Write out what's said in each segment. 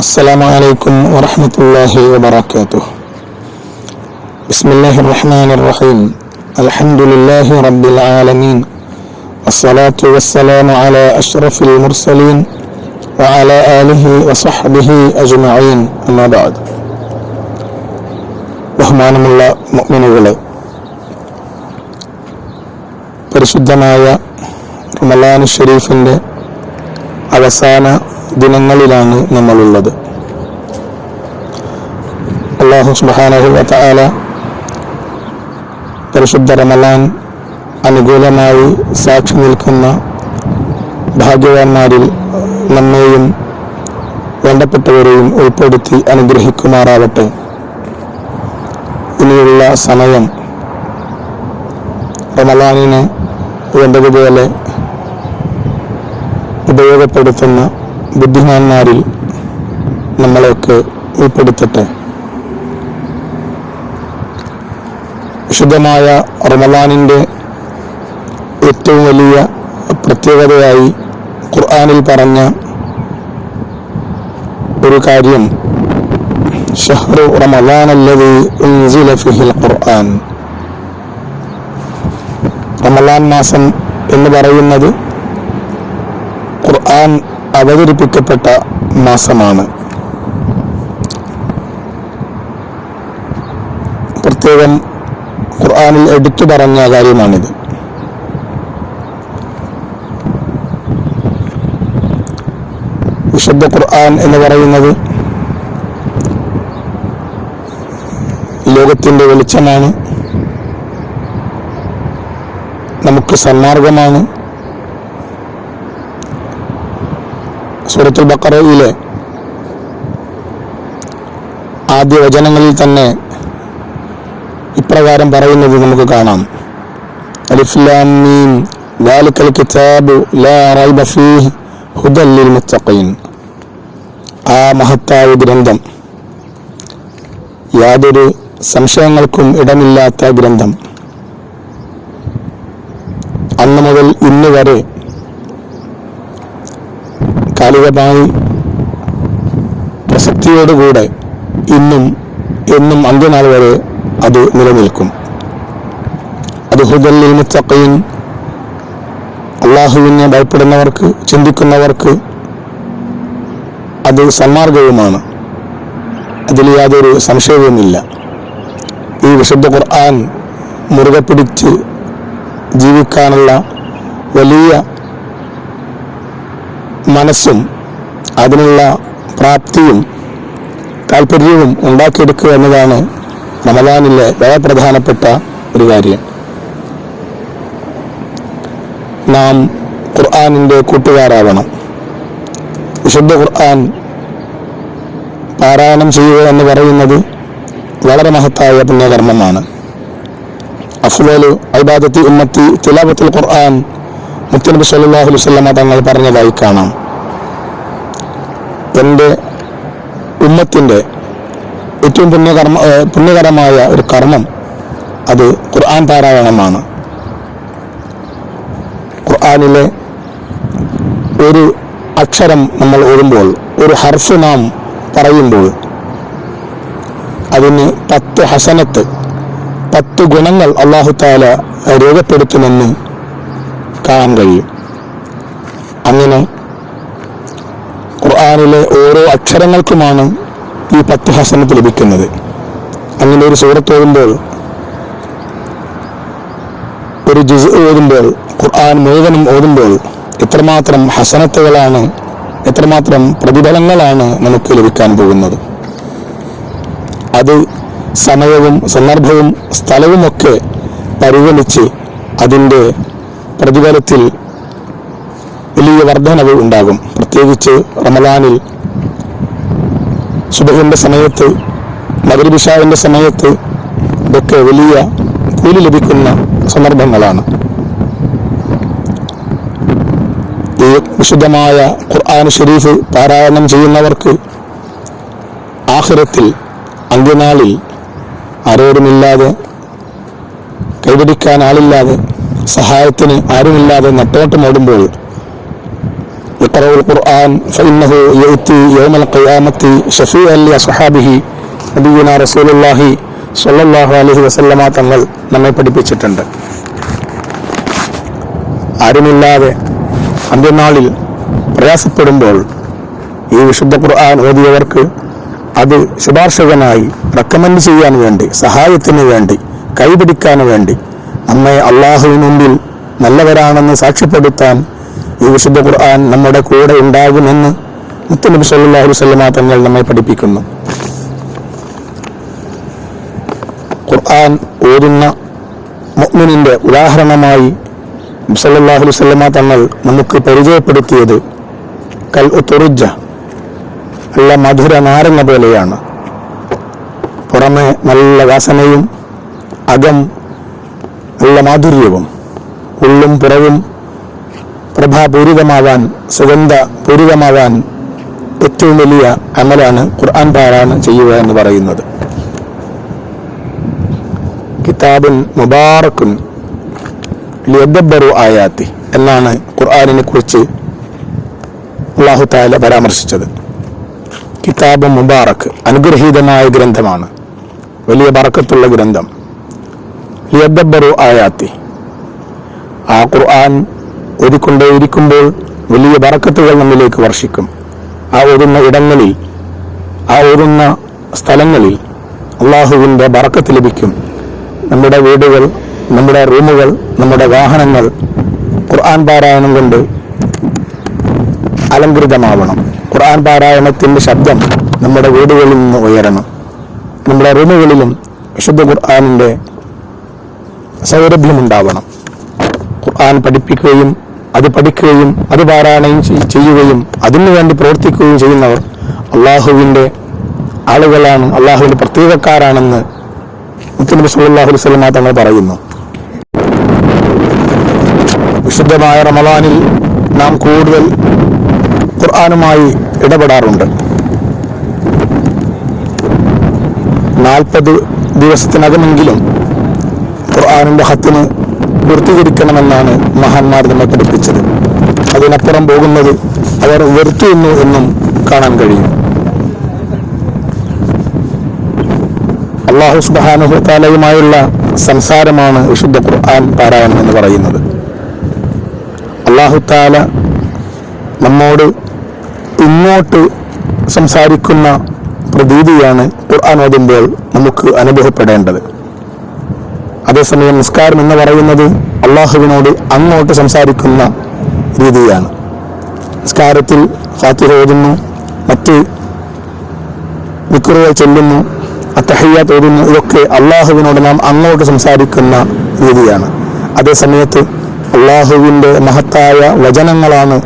السلام عليكم ورحمة الله وبركاته بسم الله الرحمن الرحيم الحمد لله رب العالمين والصلاة والسلام على أشرف المرسلين وعلى آله وصحبه أجمعين أما بعد ബഹുമാനമുള്ള മുഅ്മിനുകളെ പരിശുദ്ധമായ റമലാൻ ഷരീഫിൻ്റെ അവസാന ദിനങ്ങളിലാണ് നമ്മളുള്ളത്. അള്ളാഹു സുബാനഹു വതആല പരിശുദ്ധ റമലാൻ അനുകൂലമായി സാക്ഷി നിൽക്കുന്ന ഭാഗ്യവാന്മാരിൽ നമ്മെയും വേണ്ടപ്പെട്ടവരെയും ഉൾപ്പെടുത്തി അനുഗ്രഹിക്കുമാറാവട്ടെ. ഇനിയുള്ള സമയം റമലാനിന് വേണ്ടതുപോലെ ഉപയോഗപ്പെടുത്തുന്ന ബുദ്ധിമാന്മാരിൽ നമ്മളെയൊക്കെ ഉൾപ്പെടുത്തട്ടെ. വിശുദ്ധമായ റമലാനിന്റെ ഏറ്റവും വലിയ പ്രത്യേകതയായി ഖുർആാനിൽ പറഞ്ഞ ഒരു കാര്യം ഷഹ്റു അല്ലതി ഫിഹിൽ ഖുർആൻ. റമലാൻ മാസം എന്ന് പറയുന്നത് ഖുർആൻ അവതരിപ്പിക്കപ്പെട്ട മാസമാണ്. പ്രത്യേകം ഖുർആാനിൽ എടുത്തു പറഞ്ഞ കാര്യമാണിത്. വിശുദ്ധ ഖുർആൻ എന്ന് പറയുന്നത് ലോകത്തിന്റെ വെളിച്ചമാണ്. നമുക്ക് സന്മാർഗമാണ്. സൂറത്തുൽ ബക്കറയിലെ ആദ്യ വചനങ്ങളിൽ തന്നെ ഇപ്രകാരം പറയുന്നത് നമുക്ക് കാണാം അലിഫ്ലാം മീം ذلك الكتاب لا ريب فيه هدى للمتقين ആ മഹത്തായ ഗ്രന്ഥം യാതൊരു സംശയങ്ങൾക്കും ഇടമില്ലാത്ത ഗ്രന്ഥം അന്ന് മുതൽ ഇന്ന് വരെ കാലികമായി പ്രസക്തിയോടുകൂടെ ഇന്നും എന്നും അന്ത്യനാൾ വരെ അത് നിലനിൽക്കും. അത് ഹുദല്ലിൽ മുത്തഖീൻ അള്ളാഹുവിനെ ഭയപ്പെടുന്നവർക്ക് ചിന്തിക്കുന്നവർക്ക് അത് സന്മാർഗവുമാണ്. അതിൽ യാതൊരു സംശയവുമില്ല. ഈ വിശുദ്ധ ഖുർആൻ മുറുകെ പിടിച്ച് ജീവിക്കാനുള്ള വലിയ മനസ്സും അതിനുള്ള പ്രാപ്തിയും താല്പര്യവും ഉണ്ടാക്കിയെടുക്കുക എന്നതാണ് റമദാനിലെ വളരെ പ്രധാനപ്പെട്ട ഒരു കാര്യം. നാം ഖുർആാനിന്റെ കൂട്ടുകാരാവണം. വിശുദ്ധ ഖുർആൻ പാരായണം ചെയ്യുക എന്ന് പറയുന്നത് വളരെ മഹത്തായ പുണ്യകർമ്മമാണ്. അഫ്ലോലു ഐബാദത്തി ഉമ്മത്തി തിലാബത്തുൽ ഖുർആൻ മുത്തനബി സല്ലാഹു അലൈഹി വസല്ലമ തങ്ങൾ പറഞ്ഞതായി കാണാം. എന്റെ ഉമ്മത്തിന്റെ ഏറ്റവും പുണ്യകർമ്മ പുണ്യകരമായ ഒരു കർമ്മം അത് ഖുർആൻ പാരായണമാണ്. ഖുർആാനിലെ ഒരു അക്ഷരം നമ്മൾ ഓടുമ്പോൾ ഒരു ഹർഫ് നാം പറയുമ്പോൾ അതിന് പത്ത് ഹസനത്ത് പത്ത് ഗുണങ്ങൾ അള്ളാഹു താല രേഖപ്പെടുത്തുമെന്ന് കാണാൻ കഴിയും. അങ്ങനെ ഖുർആാനിലെ ഓരോ അക്ഷരങ്ങൾക്കുമാണ് ഈ പത്ത് ഹസനത്ത് ലഭിക്കുന്നത്. അങ്ങനെ ഒരു സൂറത്ത് ഓതുമ്പോൾ ഒരു ജുസ് ഓതുമ്പോൾ ഖുർആൻ മുഴുവനും ഓതുമ്പോൾ എത്രമാത്രം ഹസനത്തുകളാണ് എത്രമാത്രം പ്രതിഫലങ്ങളാണ് നമുക്ക് ലഭിക്കാൻ പോകുന്നത്. അത് സമയവും സന്ദർഭവും സ്ഥലവുമൊക്കെ പരിഗണിച്ച് അതിന്റെ പ്രതിഫലത്തിൽ വലിയ വർധനവ് ഉണ്ടാകും. പ്രത്യേകിച്ച് റമദാനിൽ സുബഹിന്റെ സമയത്ത് മകരവിഷാവിന്റെ സമയത്ത് ഇതൊക്കെ വലിയ കൂലി ലഭിക്കുന്ന സന്ദർഭങ്ങളാണ്. ഈ വിശുദ്ധമായ ഖുർആൻ ഷെരീഫ് പാരായണം ചെയ്യുന്നവർക്ക് ആഖിറത്തിൽ അന്ത്യനാളിൽ ആരോരുമില്ലാതെ കൈപിടിക്കാൻ ആളില്ലാതെ സഹായത്തിന് ആരുമില്ലാതെ നട്ടോട്ടം ഓടുമ്പോൾ ഖുർആൻ യൗമൽ ഖിയാമത്തി അലൈഹി വസല്ലമ തങ്ങൾ നമ്മെ പഠിപ്പിച്ചിട്ടുണ്ട്. ആരുമില്ലാതെ അന്ത്യനാളിൽ പ്രയാസപ്പെടുമ്പോൾ ഈ വിശുദ്ധ ഖുർആൻ ഓതിയവർക്ക് അത് ശുപാർശകനായി റെക്കമെൻഡ് ചെയ്യാൻ വേണ്ടി സഹായത്തിന് വേണ്ടി കൈപിടിക്കാൻ വേണ്ടി നമ്മെ അള്ളാഹുവിന് മുമ്പിൽ നല്ലവരാണെന്ന് സാക്ഷ്യപ്പെടുത്താൻ ഈ വിശുദ്ധ ഖുർആൻ നമ്മുടെ കൂടെ ഉണ്ടാകുമെന്ന് മുത്തനബി സല്ലല്ലാഹു അലൈഹി തങ്ങൾ നമ്മെ പഠിപ്പിക്കുന്നു. ഖുർആൻ ഓരുന്ന മുഅ്മിനിന്റെ ഉദാഹരണമായി സല്ലല്ലാഹു അലൈഹി തങ്ങൾ നമുക്ക് പരിചയപ്പെടുത്തിയത് കൽ ഉത്തുറുജ നല്ല മധുര നാരങ്ങ പോലെയാണ്. പുറമെ നല്ല വാസനയും അകം നല്ല മാധുര്യവും ഉള്ളും പുറവും പ്രഭാപൂരിതമാവാൻ സുഗന്ധ പൂരിതമാവാൻ ഏറ്റവും വലിയ അമലാണ് ഖുർആൻ പാരായണം ചെയ്യുക എന്ന് പറയുന്നത്. കിതാബുൻ മുബാറക്കുൻ ലിയദ്ബറു ആയാത്തി എന്നാണ് ഖുർആാനിനെ കുറിച്ച് അള്ളാഹു താല പരാമർശിച്ചത്. കിതാബ് മുബാറക്ക് അനുഗ്രഹീതമായ ഗ്രന്ഥമാണ്. വലിയ ബറക്കത്തുള്ള ഗ്രന്ഥം. ലിയദ്ബറു ആയാത്തി. ആ ഖുർആൻ ഓതിക്കൊണ്ടേയിരിക്കുമ്പോൾ വലിയ ബറക്കത്തുകൾ നമ്മിലേക്ക് വർഷിക്കും. ആ ഓതുന്ന ഇടങ്ങളിൽ ആ ഓതുന്ന സ്ഥലങ്ങളിൽ അള്ളാഹുവിന്റെ ബറക്കത്ത് ലഭിക്കും. നമ്മുടെ വീടുകൾ നമ്മുടെ റൂമുകൾ നമ്മുടെ വാഹനങ്ങൾ ഖുർആൻ പാരായണം കൊണ്ട് അലങ്കൃതമാവണം ഖുർആൻ പാരായണത്തിന്റെ ശബ്ദം നമ്മുടെ വീടുകളിൽ നിന്ന് ഉയരണം. നമ്മുടെ റൂമുകളിലും വിശുദ്ധ ഖുർആാനിന്റെ സൗരഭ്യമുണ്ടാവണം. ഖുർആൻ പഠിപ്പിക്കുകയും അത് പഠിക്കുകയും അത് പാരായണം ചെയ്യുകയും അതിനുവേണ്ടി പ്രവർത്തിക്കുകയും ചെയ്യുന്നവർ അള്ളാഹുവിന്റെ ആളുകളാണ് അള്ളാഹുവിന്റെ പ്രത്യേകക്കാരാണെന്ന് മുത്തനബി സല്ലല്ലാഹു അലൈഹി വസല്ലമ തങ്ങൾ പറയുന്നു. വിശുദ്ധമായ റമലാനിൽ നാം കൂടുതൽ ഖുർആാനുമായി ഇടപെടാറുണ്ട്. നാൽപ്പത് ദിവസത്തിനകമെങ്കിലും ഖുർആാനിന്റെ ഹത്തിന് പൂർത്തീകരിക്കണമെന്നാണ് മഹാന്മാർ നമ്മെ പഠിപ്പിച്ചത്. അതിനപ്പുറം പോകുന്നത് അവർ വെറുത്തുന്നു എന്നും കാണാൻ കഴിയും. അള്ളാഹു സുബാനുഹു താലയുമായുള്ള സംസാരമാണ് വിശുദ്ധ ഖുർആൻ പാരായണം എന്ന് പറയുന്നത്. അള്ളാഹു താല നമ്മോട് ഇങ്ങോട്ട് സംസാരിക്കുന്ന പ്രതീതിയാണ് ഖുർആൻ ഓതുമ്പോൾ നമുക്ക് അനുഭവപ്പെടേണ്ടത്. അതേസമയം നിസ്കാരം എന്ന് പറയുന്നത് അള്ളാഹുവിനോട് അങ്ങോട്ട് സംസാരിക്കുന്ന രീതിയാണ്. നിസ്കാരത്തിൽ ഫാത്തിഹ ഓതുന്നു മറ്റ് വിക്കുറുകൾ ചൊല്ലുന്നു അത്തഹയ്യ ഓതുന്നു ഇതൊക്കെ അള്ളാഹുവിനോട് നാം അങ്ങോട്ട് സംസാരിക്കുന്ന രീതിയാണ്. അതേസമയത്ത് അള്ളാഹുവിന്റെ മഹത്തായ വചനങ്ങളാണ്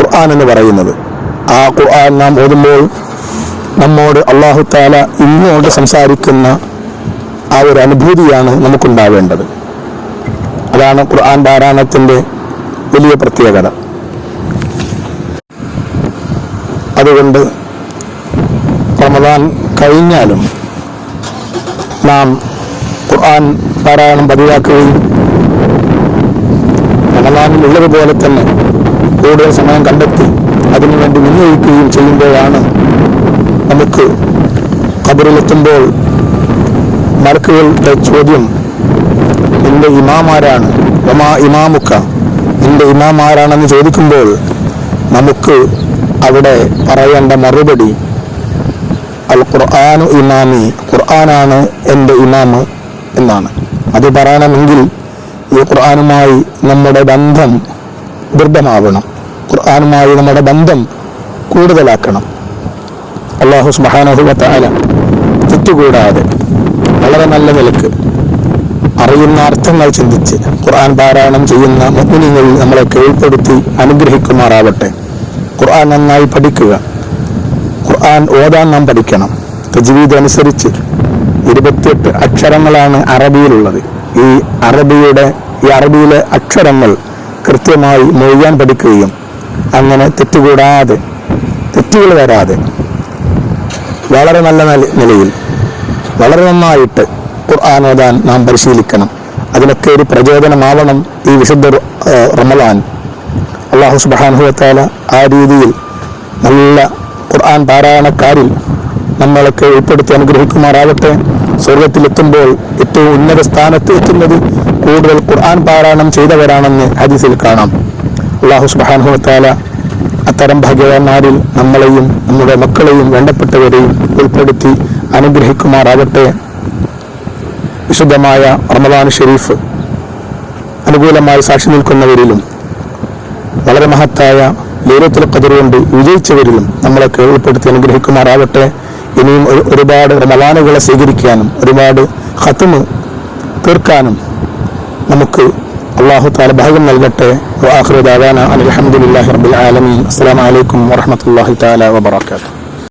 ഖുർആൻ എന്ന് പറയുന്നത്. ആ ഖുർആൻ നാം ഓതുമ്പോൾ നമ്മോട് അള്ളാഹു താല ഇങ്ങോട്ട് സംസാരിക്കുന്ന ആ ഒരു അനുഭൂതിയാണ് നമുക്കുണ്ടാവേണ്ടത്. അതാണ് ഖുർആൻ പാരായണത്തിന്റെ വലിയ പ്രത്യേകത. അതുകൊണ്ട് റമദാൻ കഴിഞ്ഞാലും നാം ഖുർആൻ പാരായണം പതിവാക്കുകയും റമദാനിൽ ഉള്ളതുപോലെ തന്നെ കൂടുതൽ സമയം കണ്ടെത്തി അതിനുവേണ്ടി വിനിയോഗിക്കുകയും ചെയ്യുമ്പോഴാണ് നമുക്ക് ഖബറിലെത്തുമ്പോൾ മലക്കുകളുടെ ചോദ്യം നിന്റെ ഇമാമാരാണ്? ഒമാ ഇമാമുക്ക? നിന്റെ ഇമാമാരാണെന്ന് ചോദിക്കുമ്പോൾ നമുക്ക് അവിടെ പറയേണ്ട മറുപടി അൽ ഖുർആാനു ഇമാമി ഖുർആനാണ് എന്റെ ഇമാമ് എന്നാണ്. അത് പറയണമെങ്കിൽ ഈ ഖുർആാനുമായി നമ്മുടെ ബന്ധം ദൃഢമാവണം. ഖുർആാനുമായി നമ്മുടെ ബന്ധം കൂടുതലാക്കണം. അള്ളാഹു സ്മഹാനഹുബത്താല തെറ്റുകൂടാതെ വളരെ നല്ല നിലയ്ക്ക് അറിയുന്ന അർത്ഥങ്ങൾ ചിന്തിച്ച് ഖുർആൻ പാരായണം ചെയ്യുന്ന മുഗ്നിങ്ങളിൽ നമ്മളെ കീഴ്പ്പെടുത്തി അനുഗ്രഹിക്കുമാറാവട്ടെ. ഖുർആൻ നന്നായി പഠിക്കുക. ഖുർആൻ ഓതാൻ നാം പഠിക്കണം. തജ്വീദ് അനുസരിച്ച് ഇരുപത്തിയെട്ട് അക്ഷരങ്ങളാണ് അറബിയിലുള്ളത്. ഈ അറബിയുടെ ഈ അറബിയിലെ അക്ഷരങ്ങൾ കൃത്യമായി മൊഴിയാൻ പഠിക്കുകയും അങ്ങനെ തെറ്റുകൂടാതെ തെറ്റുകൾ വരാതെ വളരെ നല്ല നില- നിലയിൽ വളരെ നന്നായിട്ട് ഖുർആൻ ഓതാൻ നാം പരിശീലിക്കണം. അതിനൊക്കെ ഒരു പ്രചോദനമാവണം ഈ വിശുദ്ധ റമലാൻ. അള്ളാഹു സുബാനുഹത്താല ആ രീതിയിൽ നല്ല ഖുർആൻ പാരായണക്കാരിൽ നമ്മളൊക്കെ ഉൾപ്പെടുത്തി അനുഗ്രഹിക്കുമാറാവട്ടെ സ്വർഗത്തിലെത്തുമ്പോൾ ഏറ്റവും ഉന്നത സ്ഥാനത്ത് എത്തുന്നത് കൂടുതൽ ഖുർആൻ പാരായണം ചെയ്തവരാണെന്ന് ഹദീസിൽ കാണാം. അള്ളാഹു സുബാനുഹത്താല അത്തരം ഭാഗ്യവാന്മാരിൽ നമ്മളെയും നമ്മുടെ മക്കളെയും വേണ്ടപ്പെട്ടവരെയും ഉൾപ്പെടുത്തി അനുഗ്രഹിക്കുമാറാവട്ടെ വിശുദ്ധമായ റമദാൻ ഷെരീഫ് അനുകൂലമായി സാക്ഷി നിൽക്കുന്നവരിലും വളരെ മഹത്തായ ലൈലത്തിൽ ഖദർ കൊണ്ട് വിജയിച്ചവരിലും നമ്മളെ കേൾപ്പെടുത്തി അനുഗ്രഹിക്കുമാറാകട്ടെ. ഇനിയും ഒരു- ഒരുപാട് റമദാനുകളെ സ്വീകരിക്കാനും ഒരുപാട് ഹത്തുമ് തീർക്കാനും നമുക്ക് അള്ളാഹു താല ഭാഗ്യം നൽകട്ടെ. വാഹൃദാന അലഹമുല്ലാഹി റബ്ബിൽ ആലമീൻ. അസ്സലാമു അലൈക്കും വറഹ്മത്തുള്ളാഹി തആല വബറകാതുഹു.